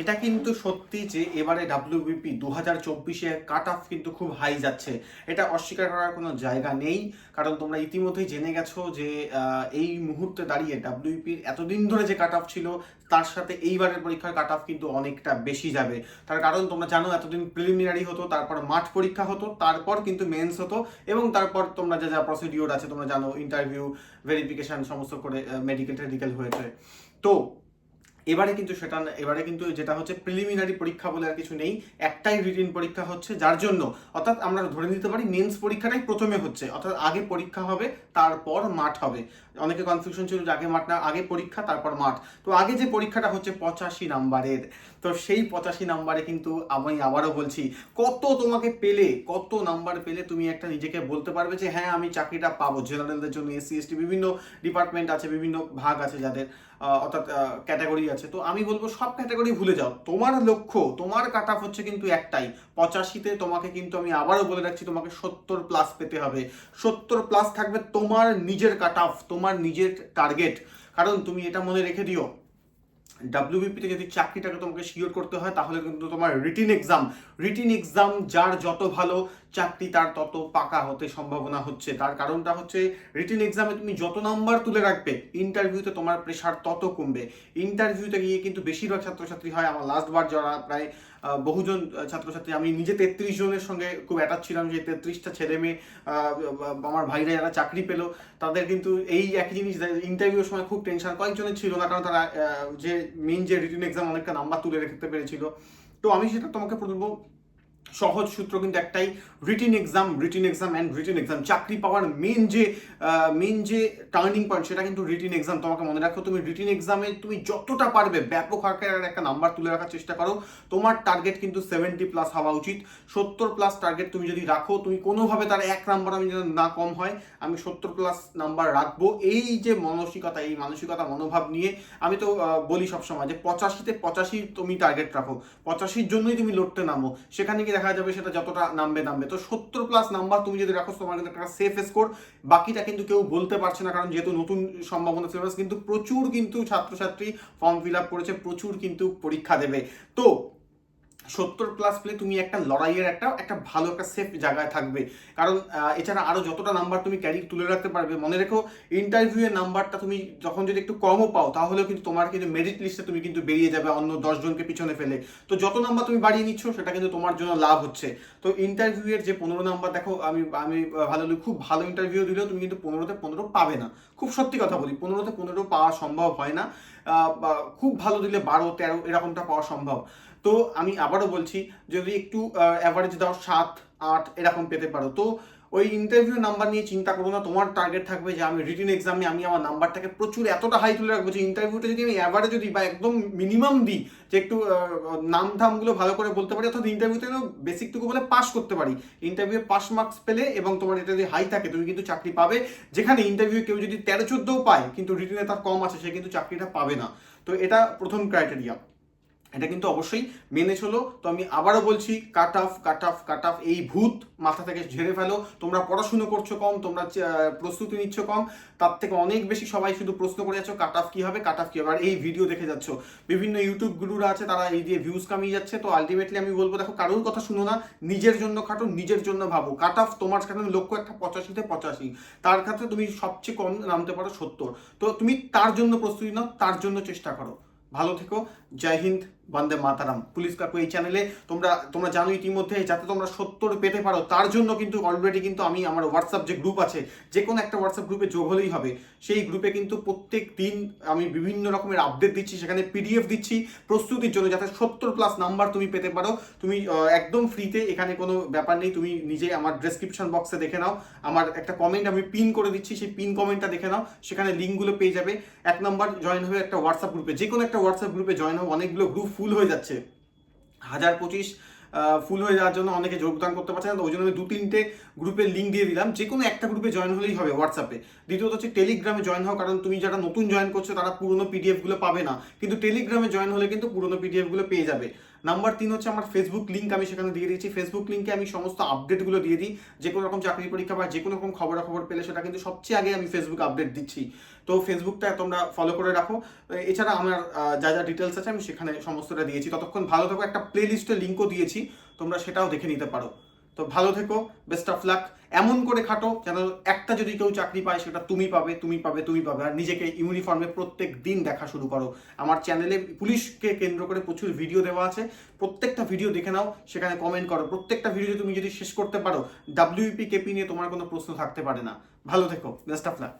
এটা কিন্তু সত্যি যে এবারে ডাব্লিউবিপি দু হাজার চব্বিশে কাট অফ কিন্তু খুব হাই যাচ্ছে। এটা অস্বীকার করার কোনো জায়গা নেই। কারণ তোমরা ইতিমধ্যেই জেনে গেছো যে এই মুহূর্তে দাঁড়িয়ে ডাব্লিউবিপির এতদিন ধরে যে কাট অফ ছিল, তার সাথে এইবারের পরীক্ষার কাট অফ কিন্তু অনেকটা বেশি যাবে। তার কারণ তোমরা জানো, এতদিন প্রিলিমিনারি হতো, তারপর মাঠ পরীক্ষা হতো, তারপর কিন্তু মেন্স হতো, এবং তারপর তোমরা যা যা প্রসিডিওর আছে, তোমরা জানো ইন্টারভিউ ভেরিফিকেশন সমস্ত করে মেডিকেল টেডিকেল হয়েছে। তো এবারে কিন্তু সেটা এবারে কিন্তু যেটা হচ্ছে প্রিলিমিনারি পরীক্ষা বলে আর কিছু নেই, একটাই রিটিন পরীক্ষা হচ্ছে, যার জন্য, অর্থাৎ আমরা ধরে নিতে পারি মেন্স পরীক্ষাটাই প্রথমে হচ্ছে, অর্থাৎ আগে পরীক্ষা হবে, তারপর মাঠ হবে। অনেকে কনফিউশন ছিল যে আগে মাঠ না, আগে পরীক্ষা, তারপর মাঠ। তো আগে যে পরীক্ষাটা হচ্ছে পঁচাশি নাম্বারের, তো সেই পঁচাশি নাম্বারে কিন্তু আমি আবারও বলছি, কত তোমাকে পেলে, কত নাম্বার পেলে তুমি একটা নিজেকে বলতে পারবে যে হ্যাঁ আমি চাকরিটা পাবো। জেনারেলদের জন্য এসসি এসটি বিভিন্ন ডিপার্টমেন্ট আছে, বিভিন্ন ভাগ আছে যাদের। অর্থাৎ ক্যাটাগরি আছে। তো আমি বলব সব ক্যাটাগরি ভুলে যাও। তোমার লক্ষ্য, তোমার কাট অফ হচ্ছে কিন্তু একটাই। পঁচাশিতে তোমাকে কিন্তু আমি আবারও বলে রাখছি, তোমাকে সত্তর প্লাস পেতে হবে। সত্তর প্লাস থাকবে তোমার নিজের কাট অফ তোমার নিজের টার্গেট কারণ তুমি এটা মনে রেখে দিও ডাব্লিউবিপিতে যদি চাকরিটাকে তোমাকে শিওর করতে হয়, তাহলে কিন্তু তোমার রিটিন এক্সাম রিটিন এক্সাম যার যত ভালো চাকরি তার তত পাকা হতে সম্ভাবনা হচ্ছে। তার কারণটা হচ্ছে রিটেন এক্সামে তুমি যত নাম্বার তুলে রাখবে ইন্টারভিউতে তোমার প্রেশার তত কমবে। ইন্টারভিউতে গিয়ে কিন্তু বেশিরভাগ ছাত্রছাত্রী হয়, আমার লাস্ট বার যারা প্রায় বহুজন ছাত্রছাত্রী, আমি নিজে তেত্রিশ জনের সঙ্গে খুব অ্যাটাচ ছিলাম যে তেত্রিশটা ছেলে মেয়ে আমার ভাইরা যারা চাকরি পেল। তাদের কিন্তু এই একই জিনিস ইন্টারভিউর সময় খুব টেনশন কয়েকজনের ছিল না, কারণ তারা যে মেইন যে রিটেন এক্সাম অনেকটা নাম্বার তুলে রাখতে পেরেছিল। তো আমি সেটা তোমাকে বলব সহজ সূত্র কিন্তু একটাই written exam written exam and written exam চাকরি পাওয়ার মেন যে মেন যে টার্নিং পয়েন্ট সেটা কিন্তু রিটিন এক্সাম তোমাকে মনে রাখো, তুমি রিটিন এক্সামে তুমি যতটা পারবে ব্যাপক আকারের একটা নাম্বার তুলে রাখার চেষ্টা করো। তোমার টার্গেট কিন্তু সেভেন্টি প্লাস হওয়া উচিত। সত্তর প্লাস টার্গেট তুমি যদি রাখো, তুমি কোনোভাবে তার এক নাম্বার আমি যেন না কম হয়, আমি সত্তর প্লাস নাম্বার রাখব। এই যে মানসিকতা, এই মানসিকতা মনোভাব নিয়ে আমি তো বলি সবসময় যে পঁচাশিতে পঁচাশি তুমি টার্গেট রাখো। পঁচাশির জন্যই তুমি লড়তে নামো। সেখানে গিয়ে দেখা যাবে সেটা যতটা নামবে নামবে। তো সত্তর প্লাস নাম্বার তুমি যদি রাখো, তোমার কিন্তু একটা সেফ স্কোর বাকিটা কিন্তু কেউ বলতে পারছে না, কারণ যেহেতু নতুন সম্ভাবনা সিলেবাস কিন্তু প্রচুর কিন্তু ছাত্রছাত্রী ফর্ম ফিল আপ করেছে, প্রচুর কিন্তু পরীক্ষা দেবে। তো সত্তর প্লাস পেলে তুমি একটা লড়াইয়ের একটা একটা ভালো একটা সেফ জায়গায় থাকবে। কারণ এছাড়া আরও যতটা নাম্বার তুমি ক্যারি তুলে রাখতে পারবে, মনে রেখো ইন্টারভিউ এর নাম্বারটা তুমি যখন যদি একটু কমও পাও, তাহলেও কিন্তু তোমার কিন্তু মেরিট লিস্টে তুমি কিন্তু বেরিয়ে যাবে অন্য দশজনকে পিছনে ফেলে। তো যত নাম্বার তুমি বাড়িয়ে নিচ্ছ, সেটা কিন্তু তোমার জন্য লাভ হচ্ছে। তো ইন্টারভিউয়ের যে পনেরো নাম্বার দেখো, আমি আমি ভালো, খুব ভালো ইন্টারভিউ দিলেও তুমি কিন্তু পনেরোতে পনেরো পাবে না। খুব সত্যি কথা বলি, পনেরোতে পনেরো পাওয়া সম্ভব হয় না। খুব ভালো দিলে বারো, তেরো, এরকমটা পাওয়া সম্ভব। তো আমি আবারও বলছি, যদি একটু অ্যাভারেজ দাও সাত, আট এরকম পেতে পারো, তো ওই ইন্টারভিউ নাম্বার নিয়ে চিন্তা করো না, তোমার টার্গেট থাকবে যে আমি রিটিন এক্সামে আমি আমার নাম্বারটাকে প্রচুর এতটা হাই তুলে রাখব যে ইন্টারভিউটা যদি আমি অ্যাভারেজ দিই বা একদম মিনিমাম দিই, যে একটু নাম ধামগুলো ভালো করে বলতে পারি, অর্থাৎ ইন্টারভিউতে বেসিকটুকু বলে পাস করতে পারি। ইন্টারভিউ পাস মার্কস পেলে এবং তোমার এটা যদি হাই থাকে, তুমি কিন্তু চাকরি পাবে। যেখানে ইন্টারভিউ কেউ যদি তেরো, চোদ্দও পায়, কিন্তু রিটিনে তার কম আছে, সে কিন্তু চাকরিটা পাবে না। তো এটা প্রথম ক্রাইটেরিয়া এটা কিন্তু অবশ্যই মেনে চলো। তো আমি আবারও বলছি cut off cut off cut off এই ভূত মাথা থেকে ঝেড়ে ফেলো। তোমরা পড়াশুনো করছ কম, তোমরা প্রস্তুতি নিচ্ছ কম। তার থেকে অনেক বেশি সবাই শুধু প্রশ্ন করে যাচ্ছ কাট অফ কি হবে কাট অফ কি হবে? আর এই ভিডিও দেখে যাচ্ছ। বিভিন্ন ইউটিউব গুরুরা আছে, তারা এই দিয়ে ভিউজ কামিয়ে যাচ্ছে। তো আলটিমেটলি আমি বলব, দেখো, কারোর কথা শুনো না, নিজের জন্য খাটো, নিজের জন্য ভাবো। কাট অফ তোমার কারণে লক্ষ্য একটা পঁচাশিতে পঁচাশি। তার ক্ষেত্রে তুমি সবচেয়ে কম নামতে পারো সত্তর। তো তুমি তার জন্য প্রস্তুতি নাও, তার জন্য চেষ্টা করো। ভালো থেকো। জয় হিন্দ। বন্দে মাতারাম। পুলিশ কাকু এই চ্যানেলে তোমরা তোমরা জানো ইতিমধ্যে যাতে তোমরা সত্তর পেতে পারো, তার জন্য কিন্তু অলরেডি কিন্তু আমি আমার হোয়াটসঅ্যাপ যে গ্রুপ আছে যে কোনো একটা হোয়াটসঅ্যাপ গ্রুপে যোগ হলেই হবে। সেই গ্রুপে কিন্তু প্রত্যেক দিন আমি বিভিন্ন রকমের আপডেট দিচ্ছি, সেখানে পিডিএফ দিচ্ছি, প্রস্তুতির জন্য যাতে সত্তর প্লাস নাম্বার তুমি পেতে পারো। তুমি একদম ফ্রিতে এখানে কোনো ব্যাপার নেই, তুমি নিজে আমার ডেসক্রিপশন বক্সে দেখে নাও। আমার একটা কমেন্ট আমি পিন করে দিচ্ছি, সেই পিন কমেন্টটা দেখে নাও, সেখানে লিঙ্কগুলো পেয়ে যাবে। এক নাম্বার জয়েন হবে একটা হোয়াটসঅ্যাপ গ্রুপে যে কোনো একটা হোয়াটসঅ্যাপ গ্রুপে জয়েন হবে অনেকগুলো গ্রুপ ফুল হয়ে যাচ্ছে। হাজার পঁচিশ ফুল হয়ে যাওয়ার জন্য অনেকে যোগদান করতে পারছে না, তো ওই জন্য আমি দু তিনটে গ্রুপের লিঙ্ক দিয়ে দিলাম। যে কোনো একটা গ্রুপে জয়েন হলেই হবে হোয়াটসঅ্যাপে দ্বিতীয়ত হচ্ছে টেলিগ্রামে জয়েন হও কারণ তুমি যারা নতুন জয়েন করছ, তারা পুরোনো পিডিএফগুলো পাবে না। কিন্তু টেলিগ্রামে জয়েন হলে কিন্তু পুরোনো পিডিএফগুলো পেয়ে যাবে। নাম্বার তিন হচ্ছে আমার ফেসবুক লিঙ্ক আমি সেখানে দিয়ে দিয়েছি। ফেসবুক লিঙ্কে আমি সমস্ত আপডেটগুলো দিয়ে দিই। যে কোনো রকম চাকরি পরীক্ষা বা যে কোনো রকম খবরাখবর পেলে সেটা কিন্তু সবচেয়ে আগে আমি ফেসবুক আপডেট দিচ্ছি। তো ফেসবুকটা তোমরা ফলো করে রাখো। এছাড়া আমার যা যা ডিটেলস আছে আমি সেখানে সমস্তটা দিয়েছি। ততক্ষণ ভালো থাকো। একটা প্লে লিস্টের লিঙ্কও দিয়েছি। তোমরা সেটাও দেখে নিতে পারো। তো ভালো থেকো বেস্ট অফ লাক এমন করে খাটো যেন একটা যদি কেউ চাকরি পায়, সেটা তুমি পাবে তুমি পাবে তুমি পাবে। আর নিজেকে ইউনিফর্মে প্রত্যেক দিন দেখা শুরু করো। আমার চ্যানেলে পুলিশকে কেন্দ্র করে প্রচুর ভিডিও দেওয়া আছে। প্রত্যেকটা ভিডিও দেখে নাও, সেখানে কমেন্ট করো। প্রত্যেকটা ভিডিও তুমি যদি শেষ করতে পারো ডাব্লিউপি কেপি নিয়ে তোমার কোনো প্রশ্ন থাকতে পারে না। ভালো থেকো বেস্ট অফ লাক